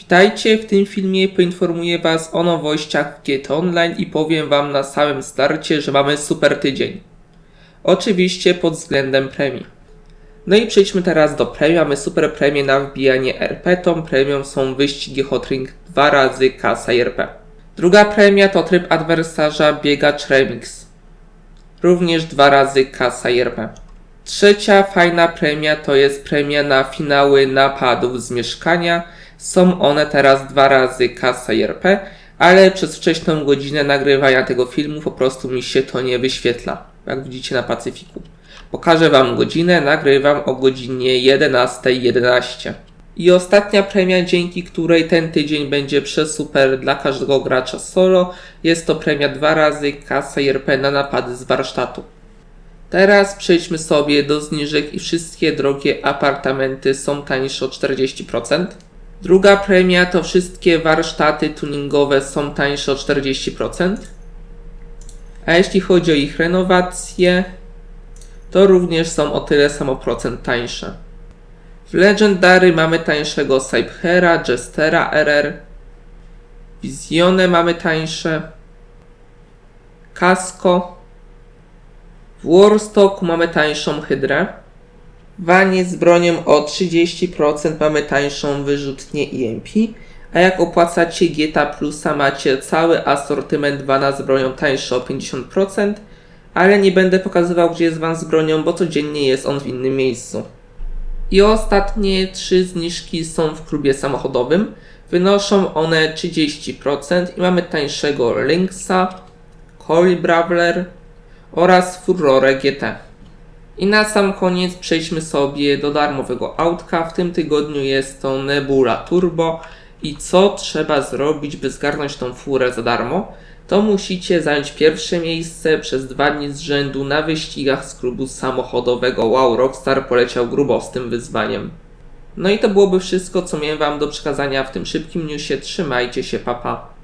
Witajcie, w tym filmie poinformuję Was o nowościach w GT Online i powiem Wam na samym starcie, że mamy super tydzień. Oczywiście pod względem premii. No i przejdźmy teraz do premii. Mamy super premię na wbijanie RP. Tą premią są wyścigi Hotring 2 razy kasa RP. Druga premia to tryb adwersarza biegacz remix. Również dwa razy kasa RP. Trzecia fajna premia to jest premia na finały napadów z mieszkania. Są one teraz dwa razy kasa i RP, ale przez wcześną godzinę nagrywania tego filmu po prostu mi się to nie wyświetla, jak widzicie na Pacyfiku. Pokażę Wam godzinę, nagrywam o godzinie 11.11. I ostatnia premia, dzięki której ten tydzień będzie przesuper dla każdego gracza solo, jest to premia dwa razy kasa i RP na napady z warsztatu. Teraz przejdźmy sobie do zniżek i wszystkie drogie apartamenty są tańsze o 40%. Druga premia to wszystkie warsztaty tuningowe są tańsze o 40%. A jeśli chodzi o ich renowacje, to również są o tyle samo procent tańsze. W Legendary mamy tańszego Cyphera, Jestera RR. Visione mamy tańsze. Casco. W Warstock mamy tańszą Hydrę. W Wanie z bronią o 30% mamy tańszą wyrzutnię EMP, a jak opłacacie GTA Plusa macie cały asortyment Wana z bronią tańszy o 50%, ale nie będę pokazywał gdzie jest Van z bronią, bo codziennie jest on w innym miejscu. I ostatnie trzy zniżki są w klubie samochodowym. Wynoszą one 30% i mamy tańszego Lynxa, Cory Brawler oraz Furore GT. I na sam koniec przejdźmy sobie do darmowego autka. W tym tygodniu jest to Nebula Turbo. I co trzeba zrobić, by zgarnąć tą furę za darmo? To musicie zająć pierwsze miejsce przez dwa dni z rzędu na wyścigach z klubu samochodowego. Wow, Rockstar poleciał grubo z tym wyzwaniem. No i to byłoby wszystko, co miałem Wam do przekazania w tym szybkim newsie. Trzymajcie się, papa.